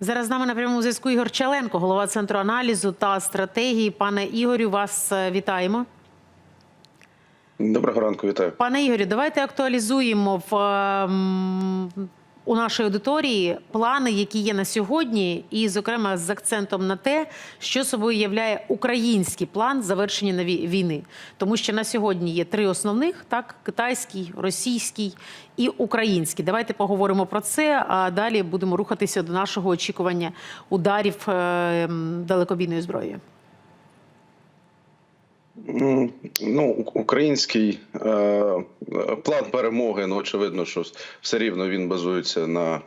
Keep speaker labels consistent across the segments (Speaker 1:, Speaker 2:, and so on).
Speaker 1: Зараз з нами на прямому зв'язку Ігор Чаленко, голова центру аналізу та стратегії. Пане Ігорю, вас е, вітаємо.
Speaker 2: Доброго ранку, вітаю.
Speaker 1: Пане Ігорю, давайте актуалізуємо в, ем, у нашій аудиторії плани, які є на сьогодні, і, зокрема, з акцентом на те, що собою являє український план завершення війни. Тому що на сьогодні є три основних: так: китайський, російський і український. Давайте поговоримо про це. А далі будемо рухатися до нашого очікування ударів е, зброєю.
Speaker 2: М, Ну, український е, план перемоги, ну очевидно, що все рівно він базується на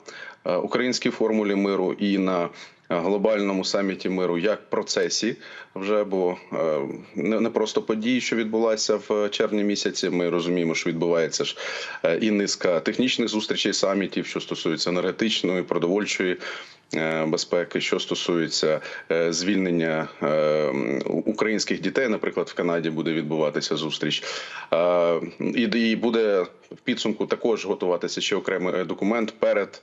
Speaker 2: е, українській формулі миру і на е, глобальному саміті миру як процесі. Вже бо е, не, не просто події, що відбулася в червні місяці. Ми розуміємо, що відбувається ж е, і низка технічних зустрічей самітів, що стосується енергетичної, продовольчої. Е, Безпеки, що стосується е, звільнення е, українських дітей, наприклад, в Канаді буде відбуватися зустріч, і, буде в підсумку також готуватися ще окремий документ перед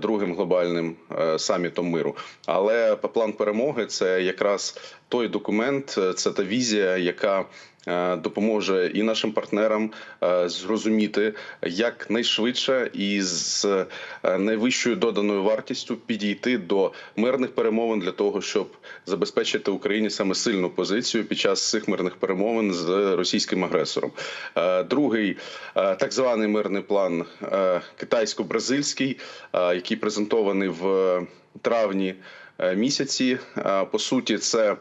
Speaker 2: другим глобальним самітом миру. Але план перемоги це якраз той документ, це та візія, яка допоможе і нашим партнерам е, зрозуміти як найшвидше і з е, найвищою доданою вартістю підійти до мирних перемовин для того, щоб забезпечити Україні саме сильну позицію під час цих мирних перемовин з російським агресором. Е, Другий е, так званий мирний план е, китайсько-бразильський, е, який презентований в травні е, місяці. Е, По суті, це е,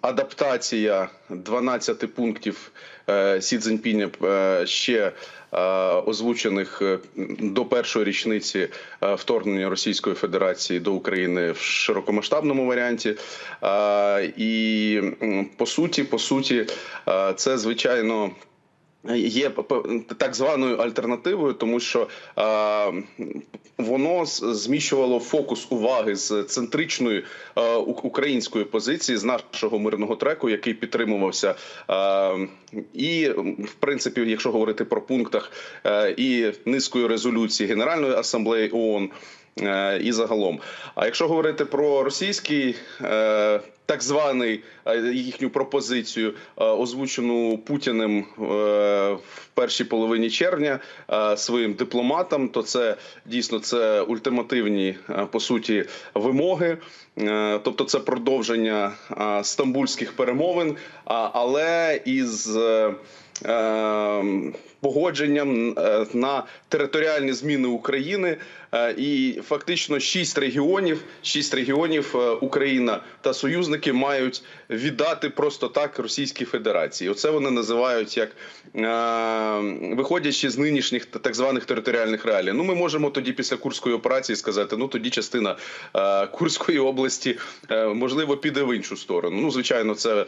Speaker 2: адаптація 12 пунктів е, Сі Цзіньпіня е, ще е, озвучених е, до першої річниці е, вторгнення Російської Федерації до України в широкомасштабному варіанті. Е, І по суті, по суті, е, це звичайно. Є так званою альтернативою, тому що е, воно зміщувало фокус уваги з центричної е, української позиції з нашого мирного треку, який підтримувався. Е, і в принципі, якщо говорити про пунктах е, і низкою резолюцій Генеральної асамблеї ООН, і загалом. А якщо говорити про російський е, так званий е, їхню пропозицію, е, озвучену Путіним е, в першій половині червня е, своїм дипломатам, то це дійсно це ультимативні е, по суті вимоги. Е, Тобто це продовження е, стамбульських перемовин, але із е, е, погодженням е, на територіальні зміни України Е, і фактично шість регіонів, шість регіонів е, Україна та союзники мають віддати просто так Російській Федерації. Оце вони називають як виходячи з нинішніх так званих територіальних реалій. Ну ми можемо тоді після курської операції сказати: ну тоді частина Курської області можливо піде в іншу сторону. Ну звичайно, це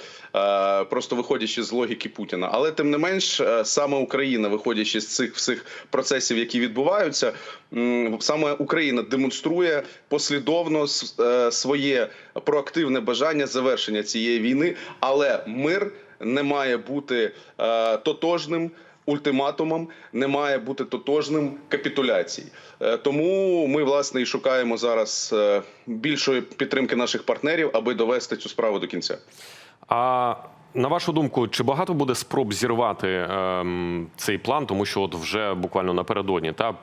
Speaker 2: просто виходячи з логіки Путіна. Але тим не менш, саме Україна, виходячи з цих всіх процесів, які відбуваються, саме Україна демонструє послідовно е, своє проактивне бажання завершення цієї війни, але мир не має бути е, тотожним. Ультиматумом не має бути тотожним капітуляції, Е, тому ми власне і шукаємо зараз більшої підтримки наших партнерів, аби довести цю справу до кінця.
Speaker 3: А на вашу думку, чи багато буде спроб зірвати ем, цей план, тому що от вже буквально напередодні та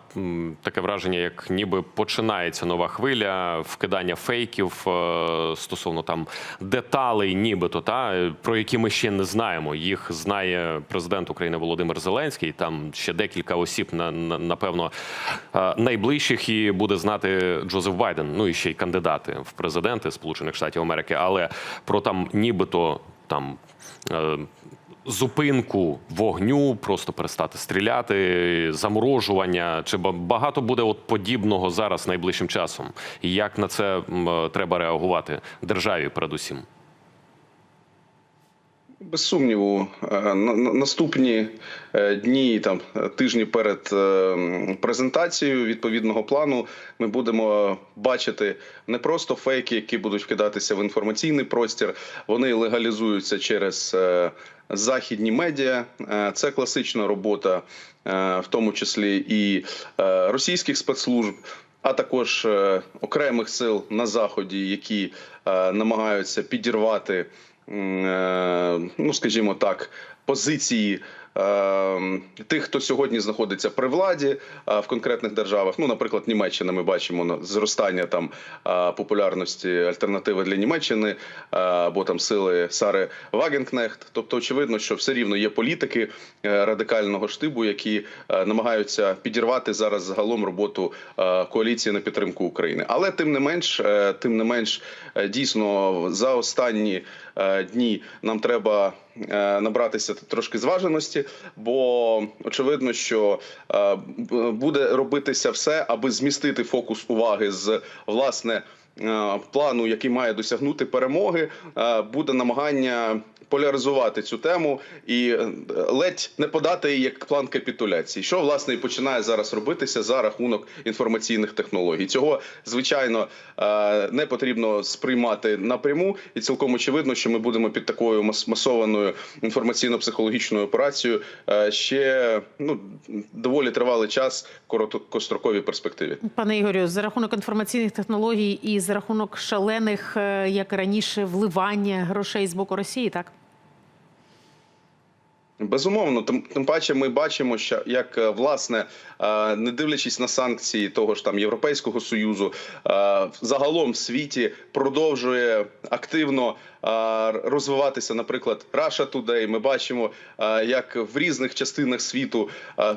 Speaker 3: таке враження, як ніби починається нова хвиля вкидання фейків е, стосовно там деталей, нібито та е, про які ми ще не знаємо. Їх знає президент України Володимир Зеленський. Там ще декілька осіб на, на напевно е, найближчих і буде знати Джозеф Байден. Ну і ще й кандидати в президенти Сполучених Штатів Америки, але про там нібито там. е, Зупинку вогню, просто перестати стріляти, заморожування. Чи ба- багато буде от подібного зараз найближчим часом? І як на це е, треба реагувати державі, передусім?
Speaker 2: Без сумніву, е, на- на- наступні е, дні, там е, тижні перед презентацією відповідного плану, ми будемо бачити не просто фейки, які будуть вкидатися в інформаційний простір. Вони легалізуються через західні медіа. Це класична робота, в тому числі і російських спецслужб. а також окремих сил на заході, які намагаються підірвати, ну скажімо так, позиції. е, Тих, хто сьогодні знаходиться при владі е, в конкретних державах, ну, наприклад, Німеччина, ми бачимо зростання там е, популярності альтернативи для Німеччини е, або там сили Сари Вагенкнехт. Тобто, очевидно, що все рівно є політики е, радикального штибу, які е, намагаються підірвати зараз загалом роботу е, коаліції на підтримку України. Але тим не менш, е, тим не менш, е, дійсно за останні е, дні нам треба е, набратися трошки зваженості, бо очевидно, що е, буде робитися все, аби змістити фокус уваги з власне е, плану, який має досягнути перемоги, е, буде намагання поляризувати цю тему і е, ледь не подати її як план капітуляції, що власне і починає зараз робитися за рахунок інформаційних технологій. Цього звичайно е, не потрібно сприймати напряму, і цілком очевидно, що ми будемо під такою мас- масованою інформаційно-психологічною операцією е, ще ну доволі тривалий час короткостроковій перспективі.
Speaker 1: Пане Ігорю, за рахунок інформаційних технологій і за рахунок шалених, е, як раніше, вливання грошей з боку Росії, так?
Speaker 2: Безумовно, тим, тим паче ми бачимо, що як е, власне, е, не дивлячись на санкції того ж там Європейського союзу, е, загалом в світі продовжує активно розвиватися, наприклад, Russia Today. Ми бачимо, як в різних частинах світу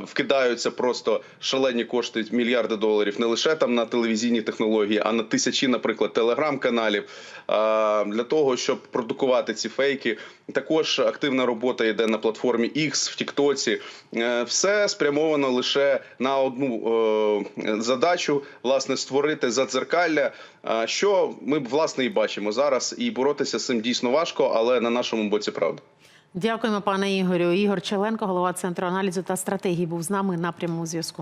Speaker 2: вкидаються просто шалені кошти, мільярди доларів, не лише там на телевізійні технології, а на тисячі, наприклад, телеграм-каналів для того, щоб продукувати ці фейки. Також активна робота йде на платформі X в Тіктоці. Е, Все спрямовано лише на одну е, задачу власне створити задзеркалля. Що ми власне і бачимо зараз, і боротися з цим дійсно важко, але на нашому боці правда.
Speaker 1: Дякуємо, пане Ігорю. Ігор Челенко, голова центру аналізу та стратегії, був з нами на прямому зв'язку.